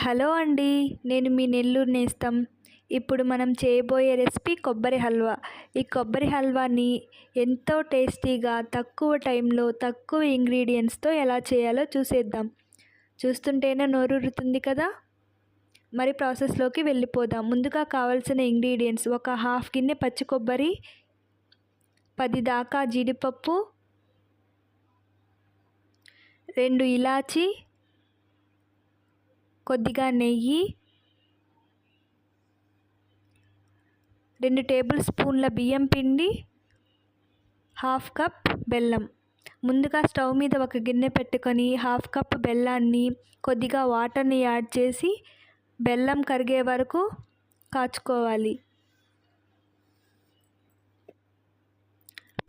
Hello అండి నేను మీ నెల్లూరు నేస్తం. ఇప్పుడు మనం చేయబోయే రెసిపీ కొబ్బరి హల్వా. ఈ కొబ్బరి హల్వాని ఎంతో టేస్టీగా తక్కువ టైంలో తక్కువ ఇంగ్రీడియంట్స్తో ఎలా చేయాలో చూసేద్దాం. చూస్తుంటేనే నోరూరుతుంది కదా? మరి ప్రాసెస్లోకి వెళ్ళిపోదాం. ముందుగా కావాల్సిన ఇంగ్రీడియంట్స్ ఒక హాఫ్ గిన్నె పచ్చి కొబ్బరి పది దాకా జీడిపప్పు రెండు ఇలాచి కొద్దిగా నెయ్యి రెండు టేబుల్ స్పూన్ల బియ్యం పిండి హాఫ్ కప్ బెల్లం. ముందుగా స్టవ్ మీద ఒక గిన్నె పెట్టుకొని హాఫ్ కప్ బెల్లాన్ని కొద్దిగా వాటర్ని యాడ్ చేసి బెల్లం కరిగే వరకు కాచుకోవాలి.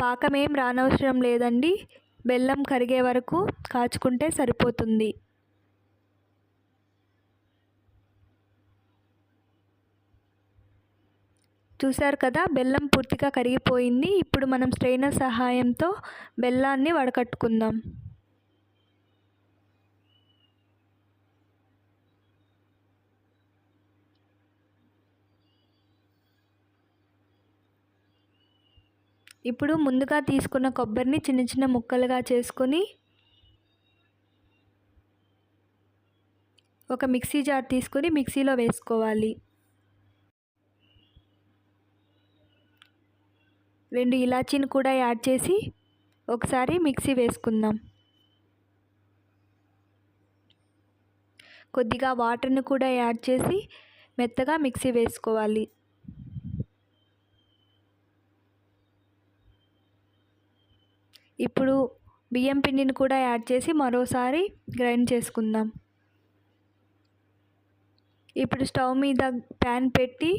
పాకం ఏం రానవసరం లేదండి. బెల్లం కరిగే వరకు కాచుకుంటే సరిపోతుంది. చూశారు కదా బెల్లం పూర్తిగా కరిగిపోయింది. ఇప్పుడు మనం స్ట్రైనర్ సహాయంతో బెల్లాన్ని వడకట్టుకుందాం. ఇప్పుడు ముందుగా తీసుకున్న కొబ్బరిని చిన్న చిన్న ముక్కలుగా చేసుకొని ఒక మిక్సీ జార్ తీసుకొని మిక్సీలో వేసుకోవాలి. రెండు ఇలాచీని కూడా యాడ్ చేసి ఒకసారి మిక్సీ వేసుకుందాం. కొద్దిగా వాటర్ని కూడా యాడ్ చేసి మెత్తగా మిక్సీ వేసుకోవాలి. ఇప్పుడు బియ్యం పిండిని కూడా యాడ్ చేసి మరోసారి గ్రైండ్ చేసుకుందాం. ఇప్పుడు స్టవ్ మీద ప్యాన్ పెట్టి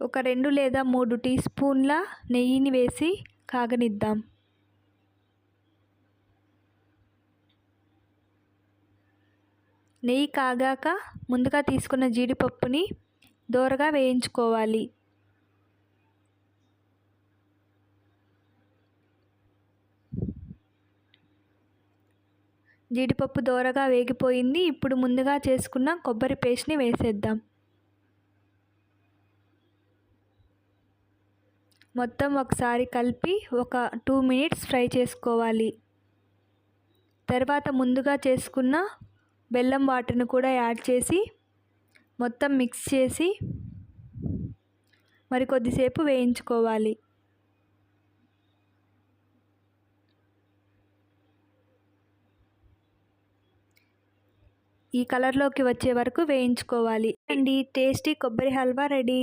ఒక రెండు లేదా మూడు టీ స్పూన్ల నెయ్యిని వేసి కాగనిద్దాం. నెయ్యి కాగాక ముందుగా తీసుకున్న జీడిపప్పుని దోరగా వేయించుకోవాలి. జీడిపప్పు దోరగా వేగిపోయింది. ఇప్పుడు ముందుగా చేసుకున్న కొబ్బరి పేస్ట్ని వేసేద్దాం. మొత్తం ఒకసారి కలిపి ఒక టూ మినిట్స్ ఫ్రై చేసుకోవాలి. తర్వాత ముందుగా చేసుకున్న బెల్లం వాటర్ను కూడా యాడ్ చేసి మొత్తం మిక్స్ చేసి మరి కొద్దిసేపు వేయించుకోవాలి. ఈ కలర్లోకి వచ్చే వరకు వేయించుకోవాలి. అండి టేస్టీ కొబ్బరి హల్వా రెడీ.